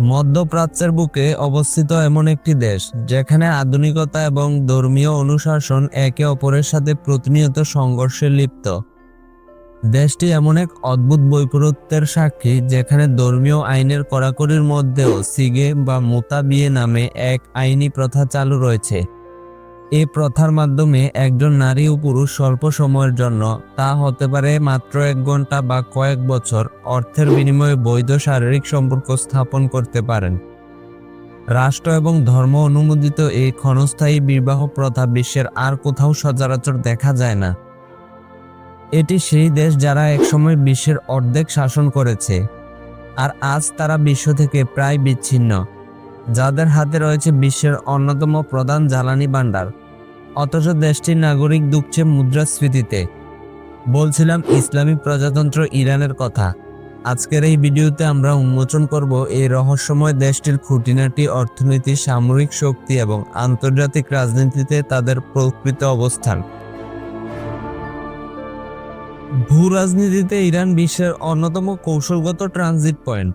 মধ্যপ্রাচ্যের বুকে অবস্থিত এমন একটি দেশ, যেখানে আধুনিকতা এবং ধর্মীয় অনুশাসন একে অপরের সাথে প্রতিনিয়ত সংঘর্ষে লিপ্ত। দেশটি এমন এক অদ্ভুত বৈপরীত্যের সাক্ষী, যেখানে ধর্মীয় আইনের কড়াকড়ির মধ্যেও সিগে বা মোতা বিয়ে নামে এক আইনি প্রথা চালু রয়েছে। এই প্রথার মাধ্যমে একজন নারী ও পুরুষ স্বল্প সময়ের জন্য, তা হতে পারে মাত্র এক ঘণ্টা বা কয়েক বছর, অর্থের বিনিময়ে বৈধ শারীরিক সম্পর্ক স্থাপন করতে পারেন। রাষ্ট্র এবং ধর্ম অনুমোদিত এই ক্ষণস্থায়ী বিবাহ প্রথা বিশ্বের আর কোথাও সচরাচর দেখা যায় না। এটি সেই দেশ যারা একসময় বিশ্বের অর্ধেক শাসন করেছে, আর আজ তারা বিশ্ব থেকে প্রায় বিচ্ছিন্ন। যাদের হাতে রয়েছে বিশ্বের অন্যতম প্রধান জ্বালানি ভাণ্ডার। অথচ দেশটির নাগরিক দুঃখছে মুদ্রাস্ফীতিতে। বলছিলাম ইসলামী প্রজাতন্ত্র ইরানের কথা। আজকের এই ভিডিওতে আমরা উন্মোচন করব এই রহস্যময় দেশটির খুঁটিনাটি অর্থনীতি সামরিক শক্তি এবং আন্তর্জাতিক রাজনীতিতে তাদের প্রকৃত অবস্থান। ভূ রাজনীতিতে ইরান বিশ্বের অন্যতম কৌশলগত ট্রানজিট পয়েন্ট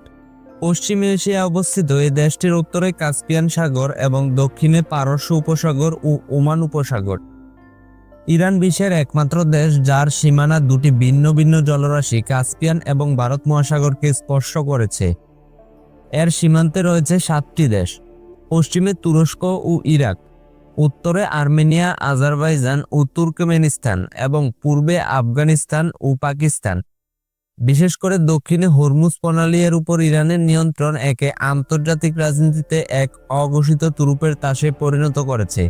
পশ্চিম এশিয়ায় অবস্থিত এই দেশটির উত্তরে কাস্পিয়ান সাগর এবং দক্ষিণে পারস্য উপসাগর ও ওমান উপসাগর। ইরান বিশ্বের একমাত্র দেশ যার সীমানা দুটি ভিন্ন ভিন্ন জলরাশি কাস্পিয়ান এবং ভারত মহাসাগরকে স্পর্শ করেছে। এর সীমান্তে রয়েছে সাতটি দেশ, পশ্চিমে তুরস্ক ও ইরাক, উত্তরে আর্মেনিয়া, আজারবাইজান ও তুর্কমেনিস্তান এবং পূর্বে আফগানিস্তান ও পাকিস্তান। বিশেষ করে দক্ষিণে হরমুজ প্রণালী এর উপর ইরানের নিয়ন্ত্রণ একে আন্তর্জাতিক রাজনীতিতে এক অঘোষিত তুরুপের তাসে পরিণত করেছে।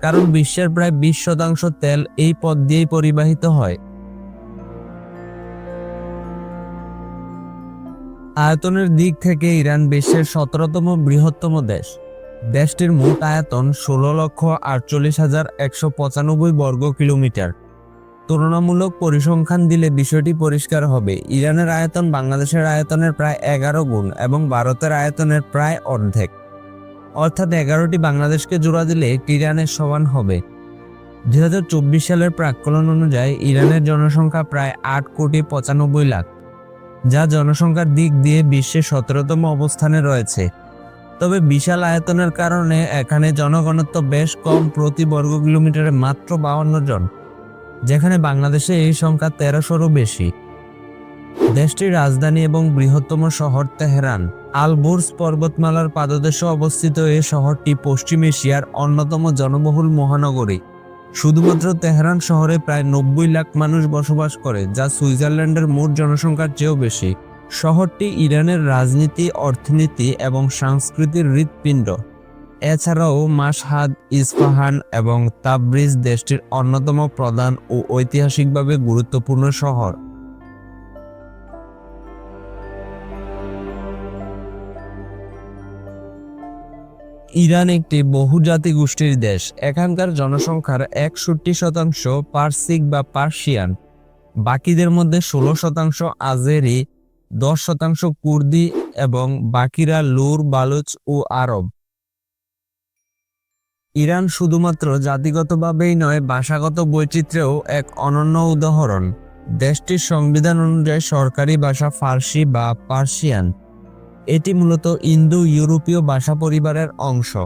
কারণ বিশ্বের প্রায় বিশ শতাংশ তেল এই পথ দিয়েই পরিবাহিত হয়। আয়তনের দিক থেকে ইরান বিশ্বের সতেরোতম বৃহত্তম দেশ। দেশটির মোট আয়তন ষোলো লক্ষ আটচল্লিশ হাজার একশো পঁচানব্বই বর্গ কিলোমিটার। তুলনামূলক পরিসংখ্যান দিলে বিষয়টি পরিষ্কার হবে। ইরানের আয়তন বাংলাদেশের আয়তনের প্রায় এগারো গুণ এবং ভারতের আয়তনের প্রায় অর্ধেক। অর্থাৎ এগারোটি বাংলাদেশকে জোড়া দিলে ইরানের সমান হবে। দু হাজার চব্বিশ সালের প্রাক্কলন অনুযায়ী ইরানের জনসংখ্যা প্রায় আট কোটি পঁচানব্বই লাখ, যা জনসংখ্যার দিক দিয়ে বিশ্বের সতেরোতম অবস্থানে রয়েছে। তবে বিশাল আয়তনের কারণে এখানে জনঘনত্ব বেশ কম প্রতি বর্গ কিলোমিটারে মাত্র বাউন্ন জন। যেখানে বাংলাদেশে এই সংখ্যা তেরোশোরও বেশি। দেশটির রাজধানী এবং বৃহত্তম শহর তেহরান। আলবুর্স পর্বতমালার পাদদেশে অবস্থিত এই শহরটি পশ্চিম এশিয়ার অন্যতম জনবহুল মহানগরী। শুধুমাত্র তেহরান শহরে প্রায় নব্বই লাখ মানুষ বসবাস করে, যা সুইজারল্যান্ডের মোট জনসংখ্যার চেয়েও বেশি। শহরটি ইরানের রাজনীতি, অর্থনীতি এবং সংস্কৃতির হৃৎপিণ্ড। এছাড়াও মাসহাদ ইস্পাহান এবং তাবরিজ দেশটির অন্যতম প্রধান ও ঐতিহাসিকভাবে গুরুত্বপূর্ণ শহর। ইরান একটি বহুজাতি গোষ্ঠীর দেশ। এখানকার জনসংখ্যার একষট্টি শতাংশ পার্সিক বা পার্সিয়ান। বাকিদের মধ্যে ষোলো শতাংশ আজেরি, দশ শতাংশ কুর্দি এবং বাকিরা লুর, বালুচ ও আরব। ইরান শুধুমাত্র জাতিগতভাবেই নয়, ভাষাগত বৈচিত্র্যেও এক অনন্য উদাহরণ। দেশটির সংবিধান অনুযায়ী সরকারি ভাষা ফার্সি বা পার্সিয়ান। এটি মূলত ইন্দো ইউরোপীয় ভাষা পরিবারের অংশ।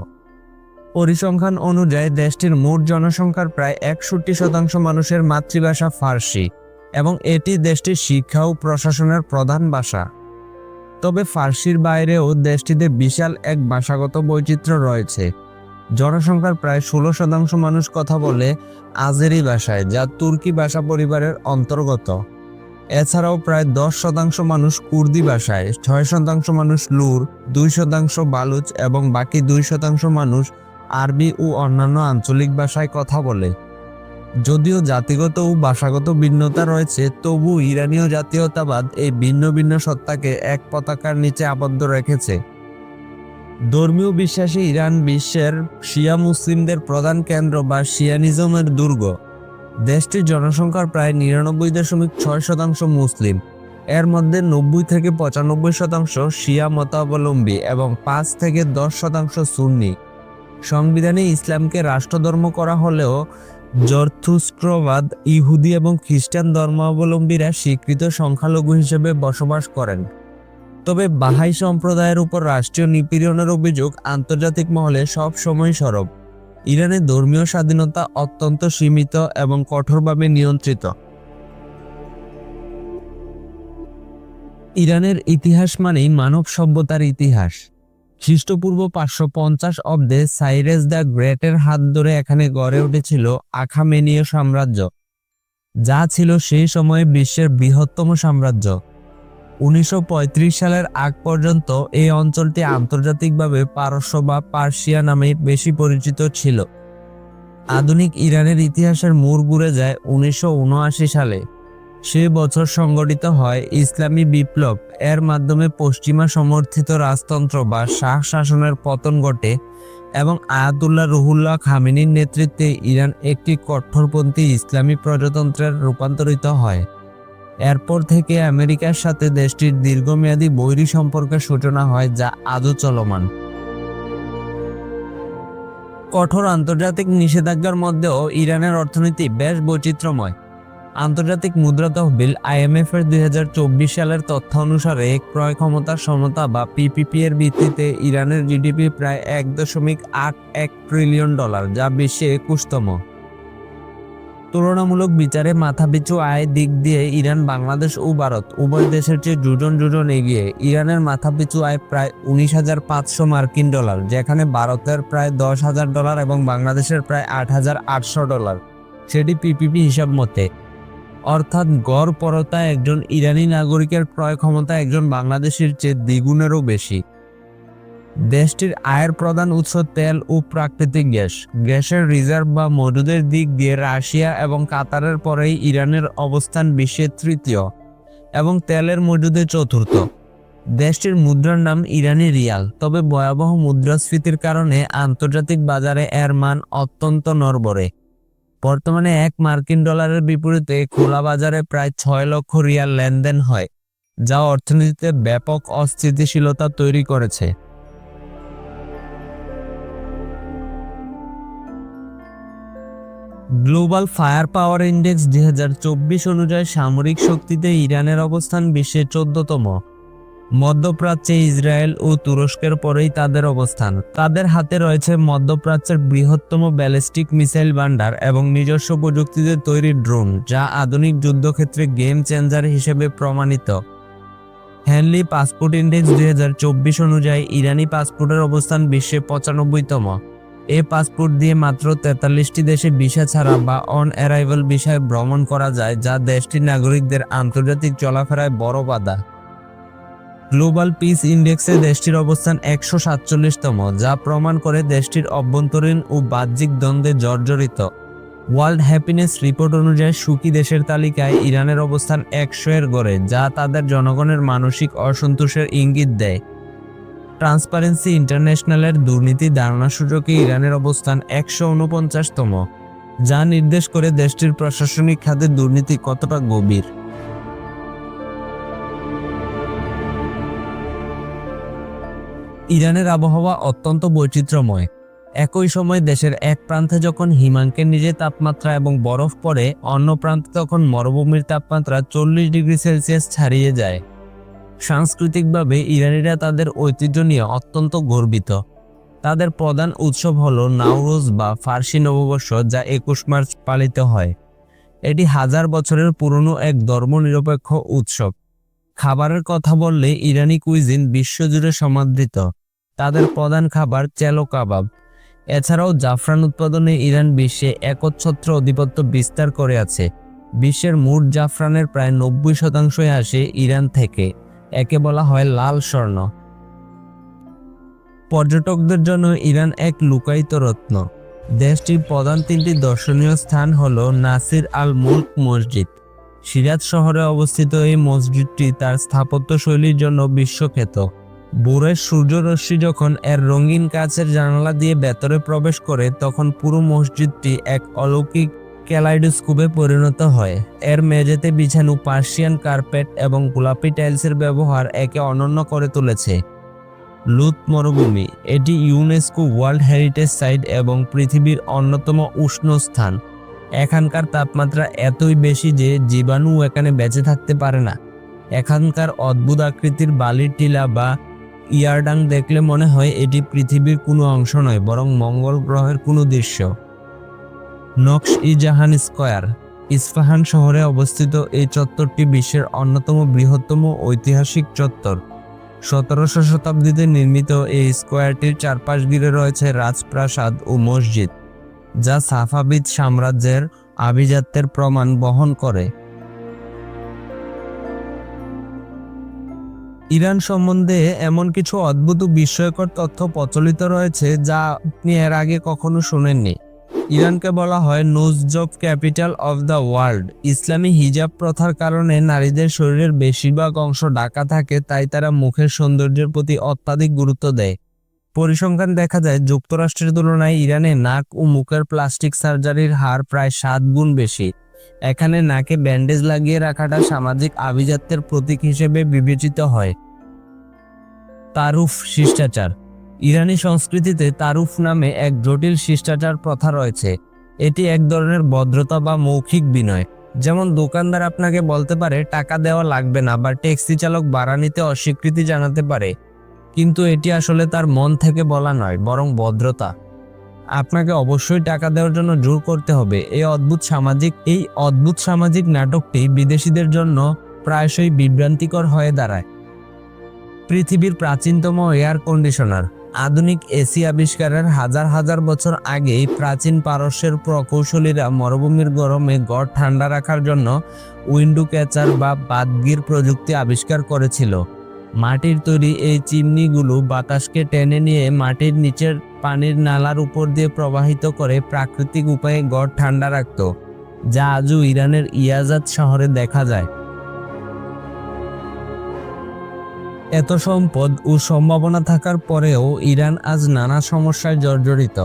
পরিসংখ্যান অনুযায়ী দেশটির মোট জনসংখ্যার প্রায় একষট্টি শতাংশ মানুষের মাতৃভাষা ফার্সি এবং এটি দেশটির শিক্ষা ও প্রশাসনের প্রধান ভাষা। তবে ফার্সির বাইরেও দেশটিতে বিশাল এক ভাষাগত বৈচিত্র্য রয়েছে। জনসংখ্যার প্রায় ষোলো শতাংশ মানুষ কথা বলে আজেরি ভাষায়, যা তুর্কি ভাষা পরিবারের অন্তর্গত। এছাড়াও প্রায় দশ শতাংশ মানুষ কুর্দি ভাষায়, ছয় শতাংশ মানুষ লুর, দুই শতাংশ বালুচ এবং বাকি দুই শতাংশ মানুষ আরবি ও অন্যান্য আঞ্চলিক ভাষায় কথা বলে। যদিও জাতিগত ও ভাষাগত ভিন্নতা রয়েছে তবু ইরানীয় জাতীয়তাবাদ এই ভিন্ন ভিন্ন সত্তাকে এক পতাকার নিচে আবদ্ধ রেখেছে। ধর্মীয় বিশ্বাসে ইরান বিশ্বের শিয়া মুসলিমদের প্রধান কেন্দ্র বা শিয়ানিজমের দুর্গ। দেশটির জনসংখ্যার প্রায় নিরানব্বই দশমিক ছয় শতাংশ মুসলিম। এর মধ্যে নব্বই থেকে পঁচানব্বই শতাংশ শিয়া মতাবলম্বী এবং পাঁচ থেকে দশ শতাংশ সুন্নি। সংবিধানে ইসলামকে রাষ্ট্রধর্ম করা হলেও জর্থুস্ট্রবাদ ইহুদি এবং খ্রিস্টান ধর্মাবলম্বীরা স্বীকৃত সংখ্যালঘু হিসেবে বসবাস করেন। তবে বাহাই সম্প্রদায়ের উপর রাষ্ট্রীয় নিপীড়নের অভিযোগ আন্তর্জাতিক মহলে সব সময় সরব। ইরানের ধর্মীয় স্বাধীনতা অত্যন্ত সীমিত এবং কঠোরভাবে নিয়ন্ত্রিত। ইরানের ইতিহাস মানেই মানব সভ্যতার ইতিহাস। খ্রিস্টপূর্ব পাঁচশো পঞ্চাশ অব্দে সাইরেস দ্য গ্রেটের হাত ধরে এখানে গড়ে উঠেছিল আখামেনীয় সাম্রাজ্য, যা ছিল সেই সময়ে বিশ্বের বৃহত্তম সাম্রাজ্য। উনিশশো পঁয়ত্রিশ সালের আগ পর্যন্ত এই অঞ্চলটি আন্তর্জাতিকভাবে পারস্য বা পার্সিয়া নামে বেশি পরিচিত ছিল। আধুনিক ইরানের ইতিহাসের মোড় ঘুরে যায় উনিশশো উনআশি সালে। সে বছর সংগঠিত হয় ইসলামী বিপ্লব। এর মাধ্যমে পশ্চিমা সমর্থিত রাজতন্ত্র বা শাহ শাসনের পতন ঘটে এবং আয়াতুল্লাহ রুহুল্লাহ খামিনীর নেতৃত্বে ইরান একটি কঠোরপন্থী ইসলামী প্রজাতন্ত্রের রূপান্তরিত হয়। এরপর থেকে আমেরিকার সাথে দেশটির দীর্ঘমেয়াদী বৈরী সম্পর্কের সূচনা হয়, যা আজও চলমান। কঠোর আন্তর্জাতিক নিষেধাজ্ঞার মধ্যেও ইরানের অর্থনীতি বেশ বৈচিত্র্যময়। আন্তর্জাতিক মুদ্রা তহবিল আইএমএফ এর দুই হাজার চব্বিশ সালের তথ্য অনুসারে ক্রয় ক্ষমতার সমতা বা পিপিপি এর ভিত্তিতে ইরানের জিডিপি প্রায় এক দশমিক আট এক ট্রিলিয়ন ডলার, যা বিশ্বে একুশতম। তুলনামূলক বিচারে মাথাপিছু আয় দিক দিয়ে ইরান, বাংলাদেশ ও ভারত উভয় দেশের চেয়ে দুজন দুজন এগিয়ে। ইরানের মাথাপিছু আয় প্রায় উনিশ হাজার পাঁচশো মার্কিন ডলার, যেখানে ভারতের প্রায় দশ হাজার ডলার এবং বাংলাদেশের প্রায় আট হাজার আটশো ডলার। সেটি পিপিপি হিসাব মতে। অর্থাৎ গড় পরতা একজন ইরানি নাগরিকের ক্রয় ক্ষমতা একজন বাংলাদেশের চেয়ে দ্বিগুণেরও বেশি। দেশটির আয়ের প্রধান উৎস তেল ও প্রাকৃতিক গ্যাস। গ্যাসের রিজার্ভ বা মজুদের দিক দিয়ে রাশিয়া এবং কাতারের পরেই ইরানের অবস্থান বিশ্বের তৃতীয় এবং তেলের মজুদে চতুর্থ। দেশটির মুদ্রার নাম ইরানি রিয়াল, তবে ভয়াবহ মুদ্রাস্ফীতির কারণে আন্তর্জাতিক বাজারে এর মান অত্যন্ত নরবরে বর্তমানে এক মার্কিন ডলারের বিপরীতে খোলা বাজারে প্রায় ছয় লক্ষ রিয়াল লেনদেন হয়, যা অর্থনীতিতে ব্যাপক অস্থিতিশীলতা তৈরি করেছে। গ্লোবাল ফায়ার পাওয়ার ইন্ডেক্স দুই হাজার চব্বিশ অনুযায়ী সামরিক শক্তিতে ইরানের অবস্থান বিশ্বের চোদ্দতম। মধ্যপ্রাচ্যে ইসরায়েল ও তুরস্কের পরেই তাদের অবস্থান। তাদের হাতে রয়েছে মধ্যপ্রাচ্যের বৃহত্তম ব্যালিস্টিক মিসাইল ভান্ডার এবং নিজস্ব প্রযুক্তিতে তৈরি ড্রোন, যা আধুনিক যুদ্ধক্ষেত্রে গেম চেঞ্জার হিসেবে প্রমাণিত। হ্যানলি পাসপোর্ট ইন্ডেক্স দুই হাজার চব্বিশ অনুযায়ী ইরানি পাসপোর্টের অবস্থান বিশ্বে পঁচানব্বইতম। এ পাসপোর্ট দিয়ে মাত্র তেতাল্লিশটি দেশে ভিসা ছাড়া বা অন অ্যারাইভাল বিষয়ে ভ্রমণ করা যায়, যা দেশটির নাগরিকদের আন্তর্জাতিক চলাফেরায় বড় বাধা। গ্লোবাল পিস ইন্ডেক্সে দেশটির অবস্থান একশো সাতচল্লিশতম, যা প্রমাণ করে দেশটির অভ্যন্তরীণ ও বাহ্যিক দ্বন্দ্বে জর্জরিত। ওয়ার্ল্ড হ্যাপিনেস রিপোর্ট অনুযায়ী সুখী দেশের তালিকায় ইরানের অবস্থান একশো এর গড়ে, যা তাদের জনগণের মানসিক অসন্তোষের ইঙ্গিত দেয়। ট্রান্সপারেন্সি ইন্টারন্যাশনালের দুর্নীতি ধারণা সূচকে ইরানের অবস্থান একশো উনপঞ্চাশতম যা নির্দেশ করে দেশটির প্রশাসনিক খাতে দুর্নীতি কতটা গভীর। ইরানের আবহাওয়া অত্যন্ত বৈচিত্র্যময়। একই সময় দেশের এক প্রান্তে যখন হিমাঙ্কের নিজে তাপমাত্রা এবং বরফ পড়ে, অন্য প্রান্তে তখন মরুভূমির তাপমাত্রা চল্লিশ ডিগ্রি সেলসিয়াস ছাড়িয়ে যায়। সাংস্কৃতিকভাবে ইরানিরা তাদের ঐতিহ্য নিয়ে অত্যন্ত গর্বিত। তাদের প্রধান উৎসব হল নাওরোজ বা ফার্সি নববর্ষ যা একুশ মার্চ পালিত হয়। এটি হাজার বছরের পুরনো এক ধর্মনিরপেক্ষ উৎসব। খাবারের কথা বললে ইরানি কুইজিন বিশ্বজুড়ে সমাদৃত। তাদের প্রধান খাবার চেলো কাবাব। এছাড়াও জাফরান উৎপাদনে ইরান বিশ্বে একচ্ছত্র আধিপত্য বিস্তার করে আছে। বিশ্বের মোট জাফরানের প্রায় নব্বই শতাংশই আসে ইরান থেকে। একে বলা হয় লাল স্বর্ণ। পর্যটকদের জন্য ইরান এক লুকায়িত রত্ন। দেশটির প্রধান তিনটি দর্শনীয় স্থান হল নাসির আল মুল্ক মসজিদ। সিরাজ শহরে অবস্থিত এই মসজিদটি তার স্থাপত্য শৈলীর জন্য বিশ্বখ্যাত। ভোরের সূর্যরশ্মি যখন এর রঙিন কাচের জানালা দিয়ে ভেতরে প্রবেশ করে, তখন পুরো মসজিদটি এক অলৌকিক ক্যালাইডোস্কোপে পরিণত হয়। এর মেঝেতে বিছানো পার্সিয়ান কার্পেট এবং গোলাপি টাইলসের ব্যবহার একে অনন্য করে তুলেছে। লুত মরুভূমি, এটি ইউনেস্কো ওয়ার্ল্ড হেরিটেজ সাইট এবং পৃথিবীর অন্যতম উষ্ণ স্থান। এখানকার তাপমাত্রা এতই বেশি যে জীবাণু এখানে বেঁচে থাকতে পারে না। এখানকার অদ্ভুত আকৃতির বালির টিলা বা ইয়ারডাং দেখলে মনে হয় এটি পৃথিবীর কোনো অংশ নয়, বরং মঙ্গল গ্রহের কোনো দৃশ্য। Naqsh e Jahan square, Isfahan শহরে অবস্থিত এই চত্বরটি বিশ্বের অন্যতম বৃহত্তম ঐতিহাসিক চত্বর। সতেরোশো শতাব্দীতে নির্মিত এই স্কোয়ারটির চারপাশ ঘিরে রয়েছে রাজপ্রাসাদ ও মসজিদ, যা সাফাবিদ সাম্রাজ্যের আভিজাত্যের প্রমাণ বহন করে। ইরান সম্বন্ধে এমন কিছু অদ্ভুত বিস্ময়কর তথ্য প্রচলিত রয়েছে যা আপনি এর আগে কখনো শুনেননি। ইরানকে বলা হয় nose job capital of the world. ইসলামী হিজাব প্রথার কারণে নারীদের শরীরের বেশিরভাগ অংশ ঢাকা থাকে, তাই তারা মুখের সৌন্দর্যের প্রতি অত্যাধিক গুরুত্ব দেয়। পরিসংখ্যান দেখা যায়, যুক্তরাষ্ট্রের তুলনায় ইরানে নাক ও মুখের প্লাস্টিক সার্জারির হার প্রায় সাত গুণ বেশি। এখানে নাকে ব্যান্ডেজ লাগিয়ে রাখাটা সামাজিক আভিজাত্যের প্রতীক হিসেবে বিবেচিত হয়। তারুফ শিষ্টাচার ইরানি সংস্কৃতিতে তারুফ নামে এক জটিল শিষ্টাচার প্রথা রয়েছে। এটি এক ধরনের ভদ্রতা বা মৌখিক বিনয়। যেমন দোকানদার আপনাকে বলতে পারে, টাকা দেওয়া লাগবে না বা ট্যাক্সি চালক ভাড়া নিতে অস্বীকৃতি জানাতে পারে। কিন্তু এটি আসলে তার মন থেকে বলা নয়, বরং ভদ্রতা। আপনাকে অবশ্যই টাকা দেওয়ার জন্য জোর করতে হবে। এই অদ্ভুত সামাজিক, এই অদ্ভুত সামাজিক নাটকটি বিদেশিদের জন্য প্রায়শই বিভ্রান্তিকর হয়ে দাঁড়ায়। পৃথিবীর প্রাচীনতম এয়ার কন্ডিশনার। আধুনিক এসি আবিষ্কারের হাজার হাজার বছর আগেই প্রাচীন পারস্যের প্রকৌশলীরা মরুভূমির গরমে গড় ঠান্ডা রাখার জন্য উইন্ডো ক্যাচার বা বাদগির প্রযুক্তি আবিষ্কার করেছিল। মাটির তৈরি এই চিমনিগুলো বাতাসকে টেনে নিয়ে মাটির নিচের পানির নালার উপর দিয়ে প্রবাহিত করে প্রাকৃতিক উপায়ে গড় ঠান্ডা রাখত, যা আজও ইরানের ইয়াজাদ শহরে দেখা যায়। এত সম্পদ ও সম্ভাবনা থাকার পরেও ইরান আজ নানা সমস্যায় জর্জরিত।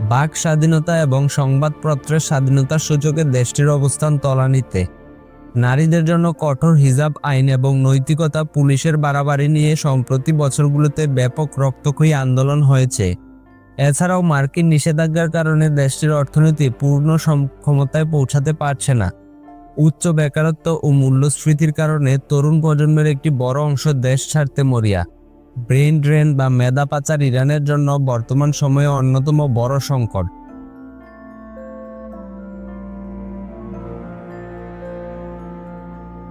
বাক স্বাধীনতা এবং সংবাদপত্রের স্বাধীনতার সূচকে দেশটির অবস্থান তলানিতে। নারীদের জন্য কঠোর হিজাব আইন এবং নৈতিকতা পুলিশের বাড়াবাড়ি নিয়ে সম্প্রতি বছরগুলোতে ব্যাপক রক্তক্ষয়ী আন্দোলন হয়েছে। এছাড়াও মার্কিন নিষেধাজ্ঞার কারণে দেশটির অর্থনীতি পূর্ণ ক্ষমতায় পৌঁছাতে পারছে না। উচ্চ বেকারত্ব ও মূল্যস্ফীতির কারণে তরুণ প্রজন্মের একটি বড় অংশ দেশ ছাড়তে মরিয়া। ব্রেন ড্রেন বা মেধা পাচার ইরানের জন্য বর্তমান সময়ে অন্যতম বড় সংকট।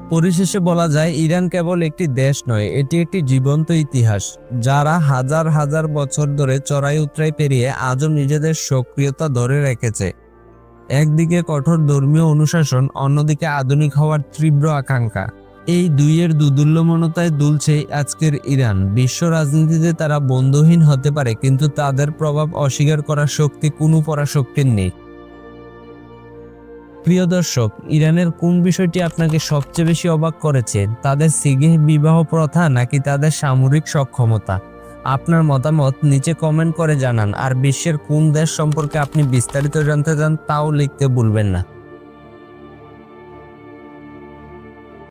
পরিশেষে বলা যায়, ইরান কেবল একটি দেশ নয়, এটি একটি জীবন্ত ইতিহাস, যারা হাজার হাজার বছর ধরে চড়াই উতরাই পেরিয়ে আজও নিজেদের সক্রিয়তা ধরে রেখেছে। একদিকে কঠোর ধর্মীয় অনুশাসন, অন্যদিকে আধুনিক হওয়ার তীব্র আকাঙ্ক্ষা। এই দুইয়ের দুদুল্যমনতায় দুলছে আজকের ইরান। বিশ্ব রাজনীতিতে তারা বন্ধুহীন হতে পারে, কিন্তু তাদের প্রভাব অস্বীকার করার শক্তি কোনো পরাশক্তির নেই। প্রিয় দর্শক, ইরানের কোন বিষয়টি আপনাকে সবচেয়ে বেশি অবাক করেছে? তাদের সিগেহ বিবাহ প্রথা নাকি তাদের সামরিক সক্ষমতা? আপনার মতামত নিচে কমেন্ট করে জানান। আর বিশ্বের কোন দেশ সম্পর্কে আপনি বিস্তারিত জানতে চান, তাও লিখতে ভুলবেন না।